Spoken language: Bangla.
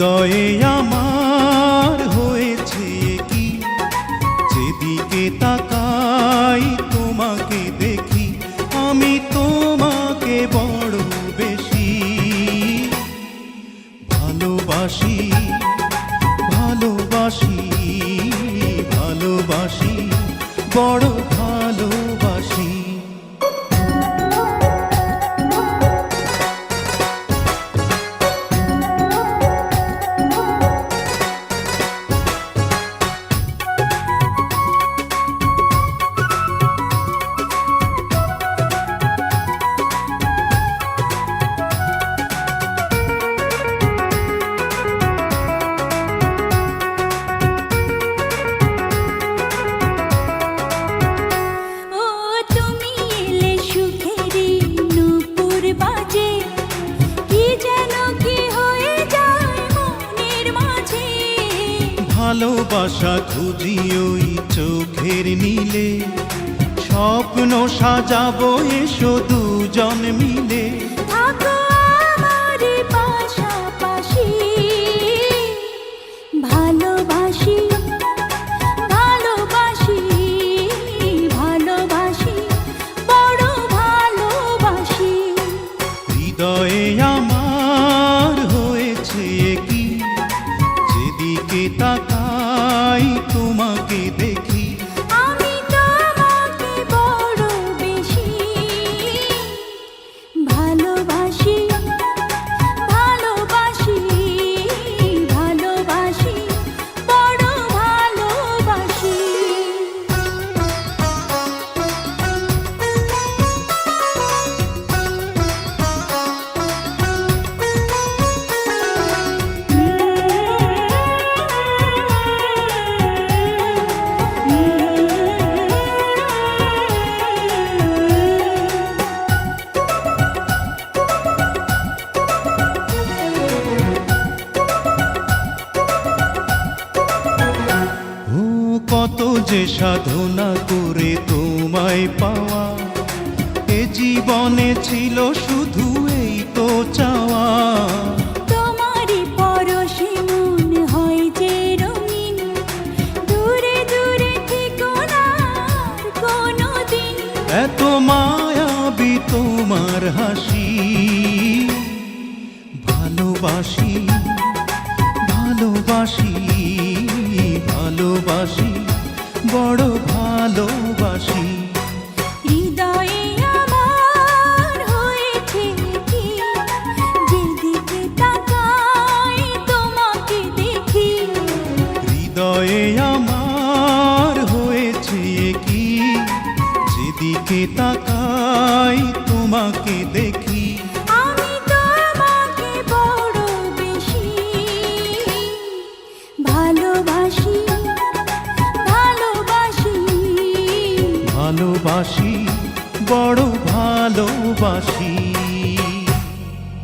হৃদয়ে আমার হয়েছে কি? যেদিকে তাকাই তোমাকে দেখি, আমি তোমাকে বড় বেশি। ভালোবাসি ভালোবাসি ভালোবাসি, বড় ভালোবাসি। ভালোবাসা খুঁজি ওই চোখের নীলে। স্বপ্ন সাজাবো এসো দুজন মিলে। যে সাধনা করে তোমায় পাওয়া এ জীবনে ছিল শুধু এই তো চাওয়া। তোমারই পরশে মন হয় যে রঙিন দূরে দূরে থেকো না কোনোদিন। এত মায়াবী তোমার হাসি ভালোবাসি ভালোবাসি ভালোবাসি বড় ভালোবাসি। হৃদয়ে আমার হয়েছে কি? যেদিকে তাকাই তোমাকে দেখি। হৃদয়ে আমার হয়েছে কি? যেদিকে তাকাই তোমাকে দেখি। ভালোবাসি বড় ভালোবাসি।